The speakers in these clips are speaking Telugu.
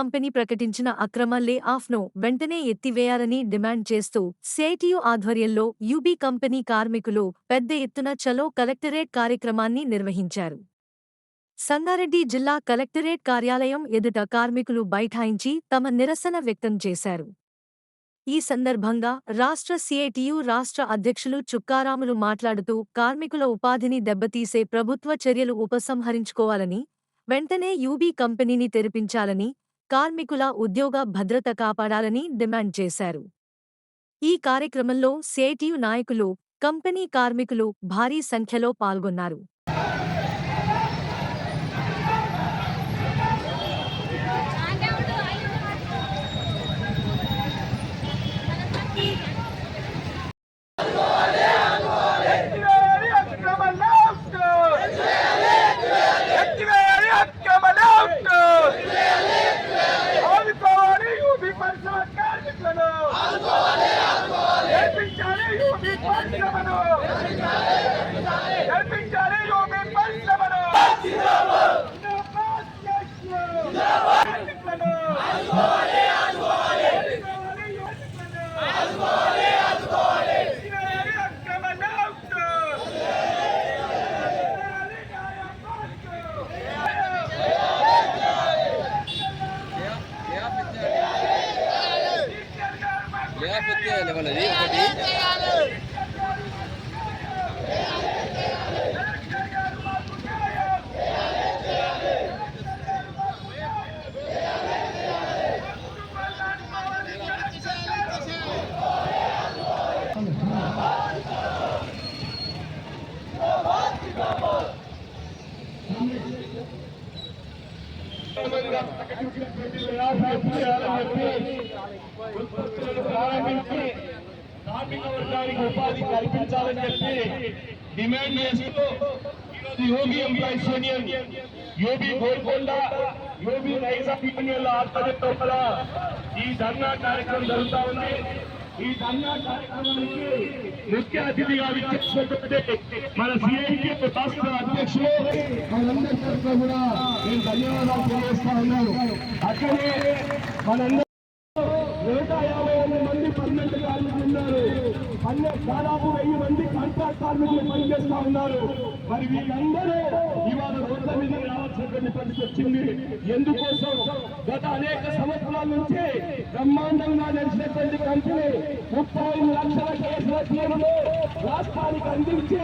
కంపెనీ ప్రకటించిన అక్రమ లే ఆఫ్ను వెంటనే ఎత్తివేయాలని డిమాండ్ చేస్తూ సేటియు ఆధ్వర్యంలో యూబీ కంపెనీ కార్మికులు పెద్ద ఎత్తున చలో కలెక్టరేట్ కార్యక్రమాన్ని నిర్వహించారు. సంగారెడ్డి జిల్లా కలెక్టరేట్ కార్యాలయం ఎదుట కార్మికులు బైఠాయించి తమ నిరసన వ్యక్తం చేశారు. ఈ సందర్భంగా రాష్ట్ర సిఐటియు రాష్ట్ర అధ్యక్షులు చుక్కారాములు మాట్లాడుతూ కార్మికుల ఉపాధిని దెబ్బతీసే ప్రభుత్వ చర్యలు ఉపసంహరించుకోవాలని వెంటనే యూబీ కంపెనీని తెరిపించాలని కార్మికుల ఉద్యోగ భద్రత కాపాడాలని డిమాండ్ చేశారు. ఈ కార్యక్రమంలో సేటియు నాయకులు కంపెనీ కార్మికులు భారీ సంఖ్యలో పాల్గొన్నారు. లేకపోతే లెవెల్ అది ఒకటి ప్రారంభించి కార్మిక వర్గానికి ఉపాధి కల్పించాలని చెప్పి డిమాండ్ చేస్తూ ఈరోజు యోగి ఎంప్లాయీస్ యూనియన్ యోగి గోల్కొండ యోగి నైజాం యూనియన్ల ఆధ్వర్యంలో కూడా ఈ ధర్నా కార్యక్రమం జరుగుతా ఉంది. ఈ ధర్నా కార్యక్రమానికి ముఖ్య అతిథిగా విచ్చేసినటువంటి మన సిఐటి రాష్ట్ర అధ్యక్షులు మనందరి తరఫున కూడా నేను ధన్యవాదాలు తెలియజేస్తా ఉన్నాను. అట్లనే మనందరూ నూట యాభై ఎనిమిది మంది పర్మనెంట్ కార్మికులు ఉన్నారు పన్నెండు దాదాపు వెయ్యి మంది కాంట్రాక్ట్ కార్మికులు పనిచేస్తా ఉన్నారు. మరి వీళ్ళందరూ ఇవాళ రోడ్ల మీద రావాల్సినటువంటి పరిస్థితి వచ్చింది. ఎందుకోసం గత అనేక సంవత్సరాల నుంచి బ్రహ్మాండంగా నడిచినటువంటి కంపెనీ ముప్పై లక్షల కేసుల తీరులో రాష్ట్రానికి అందించి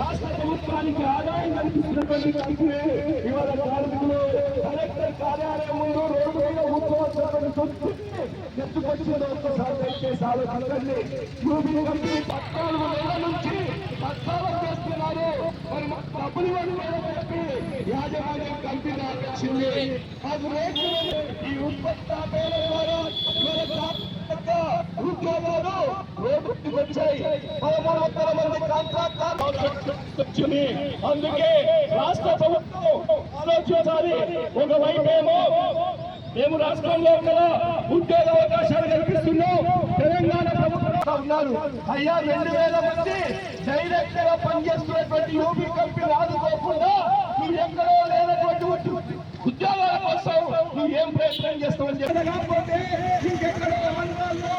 రాష్ట్ర ప్రభుత్వానికి ఆదాయం కల్పిస్తున్నటువంటి కంపెనీ ఇవాళ కార్మికులు కలెక్టర్ కార్యాలయం ముందు రోడ్డు మీద కూర్చోవలసినటువంటి ఎత్తుకొచ్చిందో ఒక్కసారి దయచేసి ఆలోచించండి భూమి కంపెనీ పద్నాలుగు నెలల నుంచి పద్నాలుగు చేస్తున్నారు. మరి డబ్బులు చెప్పి యాజమాన్యం కంపెనీ వచ్చింది అది రేట్లు ఈ ఉత్పత్తి ఆపేయల ద్వారా ఉద్యోగాలు రోడ్డుకి వచ్చాయి. పదమూడు వందల మంది వచ్చింది. అందుకే రాష్ట్ర ప్రభుత్వం ఆలోచించాలి. ఒకవైపేమో మేము రాష్ట్రంలో కూడా ఉద్యోగ అవకాశాలు కల్పిస్తున్నాం. తెలంగాణ ప్రభుత్వం ఉన్నారు. అయ్యా రెండు వేల మంది డైరెక్ట్గా పనిచేస్తున్నటువంటి యూపీ కంపెనీ ఆదుకోకుండా నువ్వు ఎక్కడో లేనటువంటి ఉద్యోగాల కోసం నువ్వు ఏం ప్రయత్నం చేస్తావని చెప్పి. ఇంకెక్కడో ఆంధ్రాలో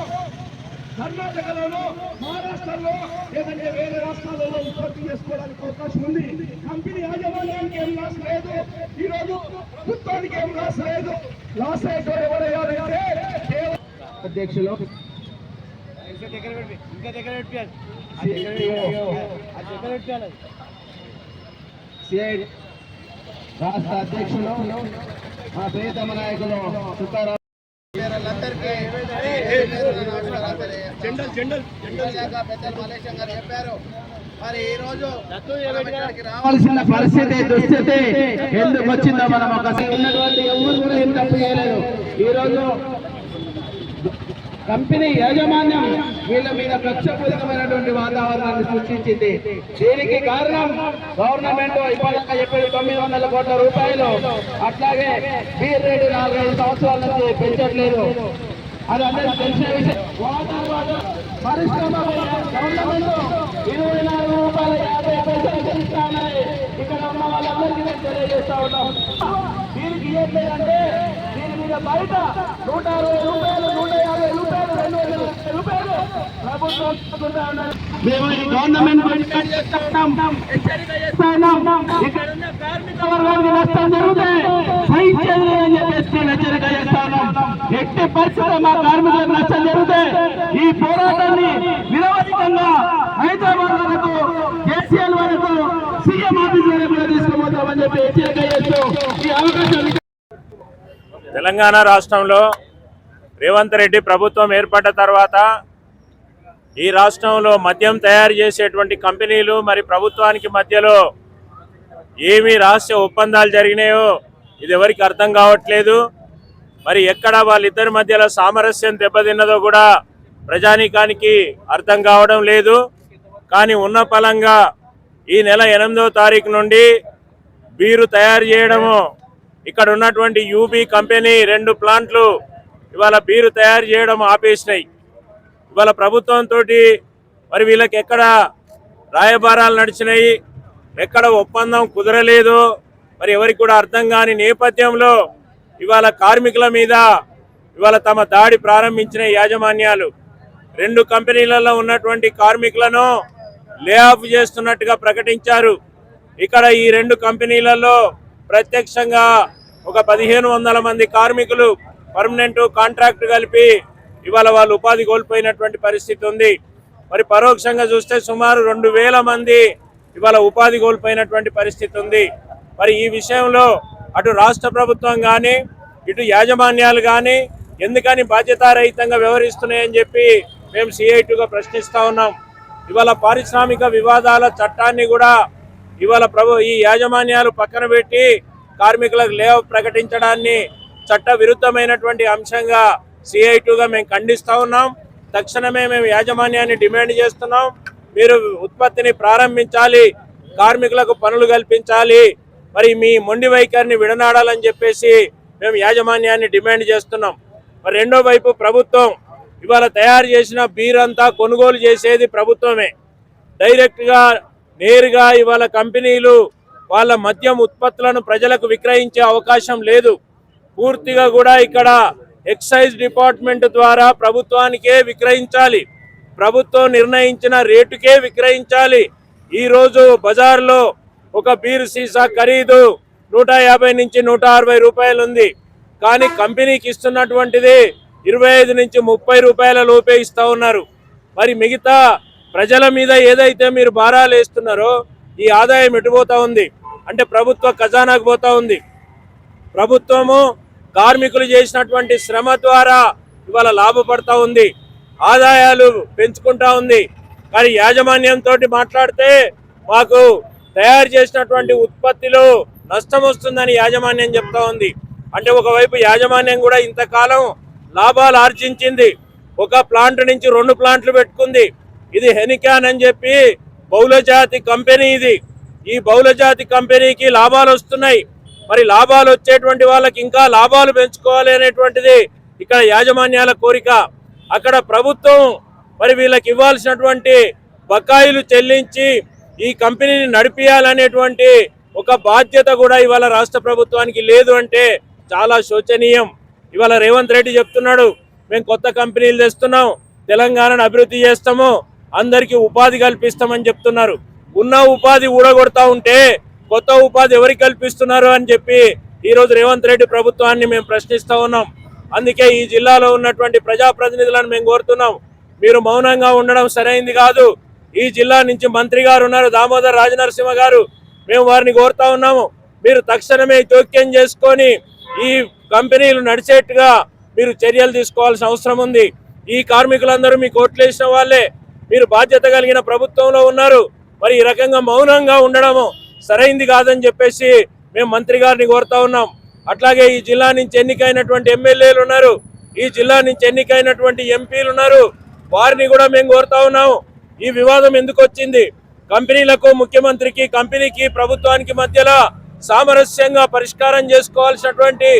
కర్ణాటకలోనో మహారాష్ట్రలో లేదంటే వేరే రాష్ట్రాలలో ఉత్పత్తి చేసుకోవడానికి అవకాశం ఉంది. కంపెనీ యాజమాన్యానికి ఏం రాసలేదు. లేదు ప్రభుత్వానికి ఏం రాసలేదు. అధ్యక్షులు రాష్ట్ర అధ్యక్షులు మా ప్రియతమ నాయకులు తుకారాం అందరికీ జెండల్ జెండల్ శాఖ పెద్దలు మలేషియా గారు చెప్పారు రావాల్సిన పరిస్థితి దుస్థితి ఎందుకు వచ్చిందో మనం ఒకసారి ఉన్నటువంటి ఎవరు కూడా ఏం తప్పు చేయలేదు. ఈ రోజు కంపెనీ యాజమాన్యం వీళ్ళ మీద కక్షపూరితమైనటువంటి వాతావరణాన్ని సృష్టించింది. దీనికి కారణం గవర్నమెంట్ ఇప్పటిదాకా చెప్పేది తొమ్మిది వందల కోట్ల రూపాయలు. అట్లాగే బీర్ రేటు నాలుగైదు సంవత్సరాల నుంచి పెంచట్లేదు. అది అందరికీ తెలిసిన విషయం. వాటర్ వాటర్ పరిశ్రమ గవర్నమెంట్ ఇరవై నాలుగు రూపాయల యాభై పైసలు చెల్లిస్తానని ఇక్కడ ఉన్న వాళ్ళందరికీ మేము తెలియజేస్తా ఉన్నాం. దీనికి ఏం లేదంటే దీని బయట నూట అరవై రూపాయలు నూట యాభై రూపాయలు రెండు వందల రూపాయలు ప్రభుత్వం మేము ఈ గవర్నమెంట్ హెచ్చరిక ఇక్కడ ఉన్న కార్మిక వర్గానికి నష్టం సహించేది చెప్పేసి హెచ్చరిక ఎట్టి పరిస్థితుల్లో మా కార్మికులకు నష్టం జరుగుతాయి ఈ పోరాటాన్ని నిరవధికంగా హైదరాబాద్ వరకు కేసీఆర్ వరకు సీఎం ఆఫీస్ వరకు కూడా తీసుకుపోతామని చెప్పి హెచ్చరిక చేస్తూ ఈ అవకాశం తెలంగాణ రాష్ట్రంలో రేవంత్ రెడ్డి ప్రభుత్వం ఏర్పడ్డ తర్వాత ఈ రాష్ట్రంలో మద్యం తయారు చేసేటువంటి కంపెనీలు మరి ప్రభుత్వానికి మధ్యలో ఏమి రహస్య ఒప్పందాలు జరిగినాయో ఇది ఎవరికి అర్థం కావట్లేదు. మరి ఎక్కడ వాళ్ళిద్దరి మధ్యలో సామరస్యం దెబ్బతిన్నదో కూడా ప్రజానీకానికి అర్థం కావడం లేదు. కానీ ఉన్న ఫలంగా ఈ నెల ఎనిమిదో తారీఖు నుండి బీరు తయారు చేయడము ఇక్కడ ఉన్నటువంటి యూబీ కంపెనీ రెండు ప్లాంట్లు ఇవాళ బీరు తయారు చేయడం ఆపేసినాయి. ఇవాళ ప్రభుత్వంతో మరి వీళ్ళకి ఎక్కడ రాయబారాలు నడిచినాయి ఎక్కడ ఒప్పందం కుదరలేదు మరి ఎవరికి కూడా అర్థం కాని నేపథ్యంలో ఇవాళ కార్మికుల మీద ఇవాళ తమ దాడి ప్రారంభించిన యాజమాన్యాలు. రెండు కంపెనీలలో ఉన్నటువంటి కార్మికులను లే ఆఫ్ చేస్తున్నట్టుగా ప్రకటించారు. ఇక్కడ ఈ రెండు కంపెనీలలో ప్రత్యక్షంగా ఒక పదిహేను వందల మంది కార్మికులు పర్మనెంట్ కాంట్రాక్ట్ కలిపి ఇవాళ వాళ్ళు ఉపాధి కోల్పోయినటువంటి పరిస్థితి ఉంది. మరి పరోక్షంగా చూస్తే సుమారు రెండు వేల మంది ఇవాళ ఉపాధి కోల్పోయినటువంటి పరిస్థితి ఉంది. మరి ఈ విషయంలో అటు రాష్ట్ర ప్రభుత్వం కానీ ఇటు యాజమాన్యాలు కానీ ఎందుకని బాధ్యతారహితంగా వ్యవహరిస్తున్నాయని చెప్పి మేము సిఐటిగా ప్రశ్నిస్తూ ఉన్నాం. ఇవాళ పారిశ్రామిక వివాదాల చట్టాన్ని కూడా ఇవాళ ప్రభు ఈ యాజమాన్యాలు పక్కన పెట్టి కార్మికులకు లేవ్ ప్రకటించడాన్ని చట్ట విరుద్ధమైనటువంటి అంశంగా సిఐటిగా మేము ఖండిస్తూ ఉన్నాం. తక్షణమే మేము యాజమాన్యాన్ని డిమాండ్ చేస్తున్నాం. మీరు ఉత్పత్తిని ప్రారంభించాలి కార్మికులకు పనులు కల్పించాలి మరి మీ మొండి వైఖరిని విడనాడాలని చెప్పేసి మేము యాజమాన్యాన్ని డిమాండ్ చేస్తున్నాం. మరి రెండో వైపు ప్రభుత్వం ఇవాళ తయారు చేసిన బీర్ అంతా కొనుగోలు చేసేది ప్రభుత్వమే. డైరెక్ట్గా నేరుగా ఇవాళ కంపెనీలు వాళ్ళ మద్యం ఉత్పత్తులను ప్రజలకు విక్రయించే అవకాశం లేదు. పూర్తిగా కూడా ఇక్కడ ఎక్సైజ్ డిపార్ట్మెంట్ ద్వారా ప్రభుత్వానికే విక్రయించాలి. ప్రభుత్వం నిర్ణయించిన రేటుకే విక్రయించాలి. ఈరోజు బజార్లో ఒక బీరు సీసా ఖరీదు నూట యాభై నుంచి నూట అరవై రూపాయలు ఉంది. కానీ కంపెనీకి ఇస్తున్నటువంటిది ఇరవై ఐదు నుంచి ముప్పై రూపాయల లోపే ఇస్తూ ఉన్నారు. మరి మిగతా ప్రజల మీద ఏదైతే మీరు భారాలు వేస్తున్నారో ఈ ఆదాయం ఎటుపోతా ఉంది? అంటే ప్రభుత్వ ఖజానాకు పోతా ఉంది. ప్రభుత్వము కార్మికులు చేసినటువంటి శ్రమ ద్వారా ఇవాళ లాభపడతా ఉంది. ఆదాయాలు పెంచుకుంటా ఉంది. కానీ యాజమాన్యంతో మాట్లాడితే మాకు తయారు చేసినటువంటి ఉత్పత్తిలో నష్టం వస్తుందని యాజమాన్యం చెప్తా ఉంది. అంటే ఒకవైపు యాజమాన్యం కూడా ఇంతకాలం లాభాలు ఆర్జించింది. ఒక ప్లాంట్ నుంచి రెండు ప్లాంట్లు పెట్టుకుంది. ఇది హెనికాన్ అని చెప్పి బహుళజాతి కంపెనీ ఇది. ఈ బహుళజాతి కంపెనీకి లాభాలు వస్తున్నాయి. మరి లాభాలు వచ్చేటువంటి వాళ్ళకి ఇంకా లాభాలు పెంచుకోవాలి అనేటువంటిది ఇక్కడ యాజమాన్యాల కోరిక. అక్కడ ప్రభుత్వం మరి వీళ్ళకి ఇవ్వాల్సినటువంటి బకాయిలు చెల్లించి ఈ కంపెనీని నడిపియాలనేటువంటి ఒక బాధ్యత కూడా ఇవాళ రాష్ట్ర ప్రభుత్వానికి లేదు అంటే చాలా శోచనీయం. ఇవాళ రేవంత్ రెడ్డి చెప్తున్నాడు మేము కొత్త కంపెనీలు తెస్తున్నాం తెలంగాణను అభివృద్ధి చేస్తాము అందరికీ ఉపాధి కల్పిస్తామని చెప్తున్నారు. ఉన్న ఉపాధి ఊడగొడతా ఉంటే కొత్త ఉపాధి ఎవరికి కల్పిస్తున్నారు అని చెప్పి ఈరోజు రేవంత్ రెడ్డి ప్రభుత్వాన్ని మేము ప్రశ్నిస్తూ ఉన్నాం. అందుకే ఈ జిల్లాలో ఉన్నటువంటి ప్రజాప్రతినిధులను మేము కోరుతున్నాం. మీరు మౌనంగా ఉండడం సరైంది కాదు. ఈ జిల్లా నుంచి మంత్రి గారు ఉన్నారు దామోదర్ రాజనరసింహ గారు. మేము వారిని కోరుతా ఉన్నాము. మీరు తక్షణమే జోక్యం చేసుకొని ఈ కంపెనీలు నడిచేట్టుగా మీరు చర్యలు తీసుకోవాల్సిన అవసరం ఉంది. ఈ కార్మికులందరూ మీకు ఓట్లేసిన వాళ్ళే. మీరు బాధ్యత కలిగిన ప్రభుత్వంలో ఉన్నారు. మరి ఈ రకంగా మౌనంగా ఉండడము సరైంది కాదని చెప్పేసి మేము మంత్రి గారిని కోరుతా ఉన్నాం. అట్లాగే ఈ జిల్లా నుంచి ఎన్నికైనటువంటి ఎమ్మెల్యేలు ఉన్నారు ఈ జిల్లా నుంచి ఎన్నికైనటువంటి ఎంపీలు ఉన్నారు వారిని కూడా మేము కోరుతా ఉన్నాము ఈ వివాదం ఎందుకు వచ్చింది? కంపెనీలకు ముఖ్యమంత్రికి కంపెనీకి ప్రభుత్వానికి మధ్యలో సామరస్యంగా పరిష్కారం చేసుకోవాల్సినటువంటి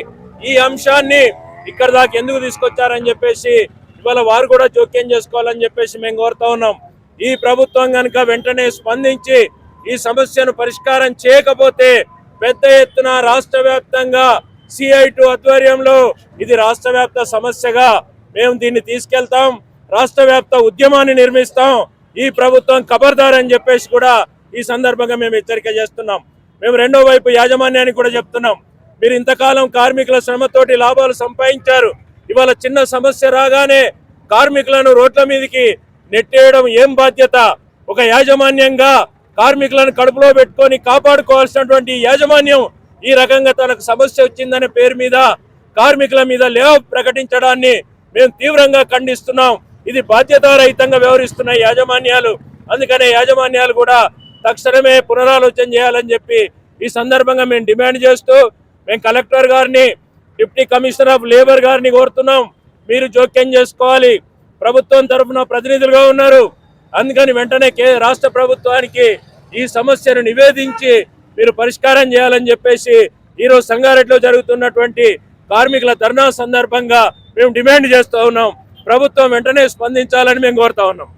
ఈ అంశాన్ని ఇక్కడ దాకా ఎందుకు తీసుకొచ్చారని చెప్పేసి ఇవాళ వారు కూడా జోక్యం చేసుకోవాలని చెప్పేసి మేము కోరుతా ఉన్నాం. ఈ ప్రభుత్వం కనుక వెంటనే స్పందించి ఈ సమస్యను పరిష్కారం చేయకపోతే పెద్ద ఎత్తున రాష్ట్ర వ్యాప్తంగా సిఐ టూ ఆధ్వర్యంలో ఇది రాష్ట్ర వ్యాప్త సమస్యగా మేము దీన్ని తీసుకెళ్తాం. రాష్ట్ర వ్యాప్త ఉద్యమాన్ని నిర్మిస్తాం. ఈ ప్రభుత్వం ఖబర్దార్ అని చెప్పేసి కూడా ఈ సందర్భంగా మేము హెచ్చరిక చేస్తున్నాం. మేము రెండో వైపు యాజమాన్యానికి కూడా చెప్తున్నాం. మీరు ఇంతకాలం కార్మికుల శ్రమతోటి లాభాలు సంపాదించారు. ఇవాళ చిన్న సమస్య రాగానే కార్మికులను రోడ్ల మీదకి నెట్టేయడం ఏం బాధ్యత? ఒక యాజమాన్యంగా కార్మికులను కడుపులో పెట్టుకొని కాపాడుకోవాల్సినటువంటి యాజమాన్యం ఈ రకంగా తనకు సమస్య వచ్చిందనే పేరు మీద కార్మికుల మీద లేవ ప్రకటించడాన్ని మేము తీవ్రంగా ఖండిస్తున్నాం. ఇది బాధ్యతారహితంగా వ్యవహరిస్తున్న యాజమాన్యాలు. అందుకనే యాజమాన్యాలు కూడా తక్షణమే పునరాలోచన చేయాలని చెప్పి ఈ సందర్భంగా మేము డిమాండ్ చేస్తూ మేము కలెక్టర్ గారిని డిప్యూటీ కమిషనర్ ఆఫ్ లేబర్ గారిని కోరుతున్నాం. మీరు జోక్యం చేసుకోవాలి. ప్రభుత్వం తరఫున ప్రతినిధులుగా ఉన్నారు. అందుకని వెంటనే కే రాష్ట్ర ప్రభుత్వానికి ఈ సమస్యను నివేదించి మీరు పరిష్కారం చేయాలని చెప్పేసి ఈరోజు సంగారెడ్డిలో జరుగుతున్నటువంటి కార్మికుల ధర్నా సందర్భంగా మేము డిమాండ్ చేస్తూ ఉన్నాం. ప్రభుత్వం వెంటనే స్పందించాలని మేము కోరుతా ఉన్నాం.